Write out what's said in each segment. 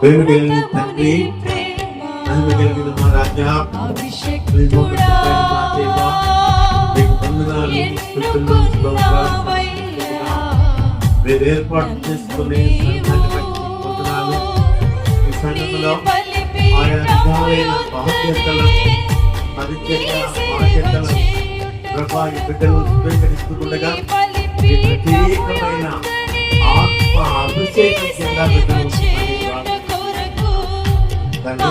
ప్రేమ కలిగిన తండ్రి కలిగిన మా రాజా మీకు. మీరు ఏర్పాటు చేసుకునే వందనాలు. ఈ సంఘములో ఆయా విధాలైన బాధ్యతలను పరిచర్య బాధ్యతలను ప్రభా ఈ బిడ్డలు స్వీకరిస్తుండగా ఈ ప్రత్యేకమైన ఆత్మ అభిషేకం కింద బిడ్డలు ప్రభా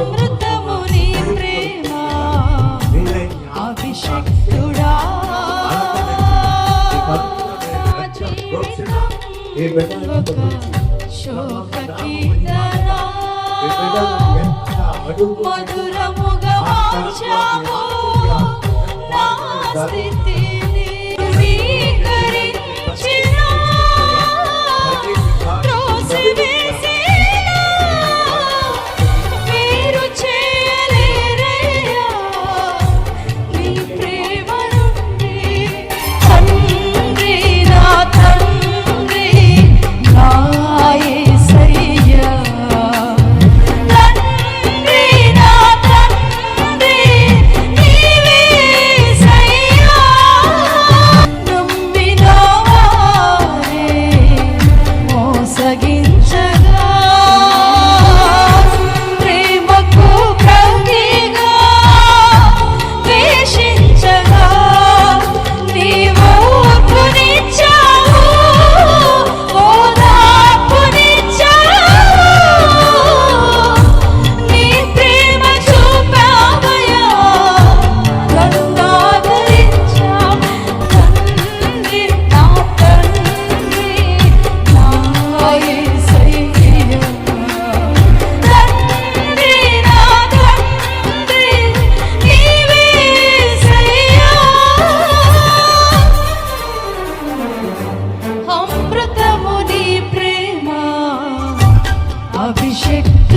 గురితో వారిని అభిషేకించి మీరే జ్ఞాపకం ఈ బిడ్డలకు మధురముగా మార్చావు నా స్థితి I'll be shake.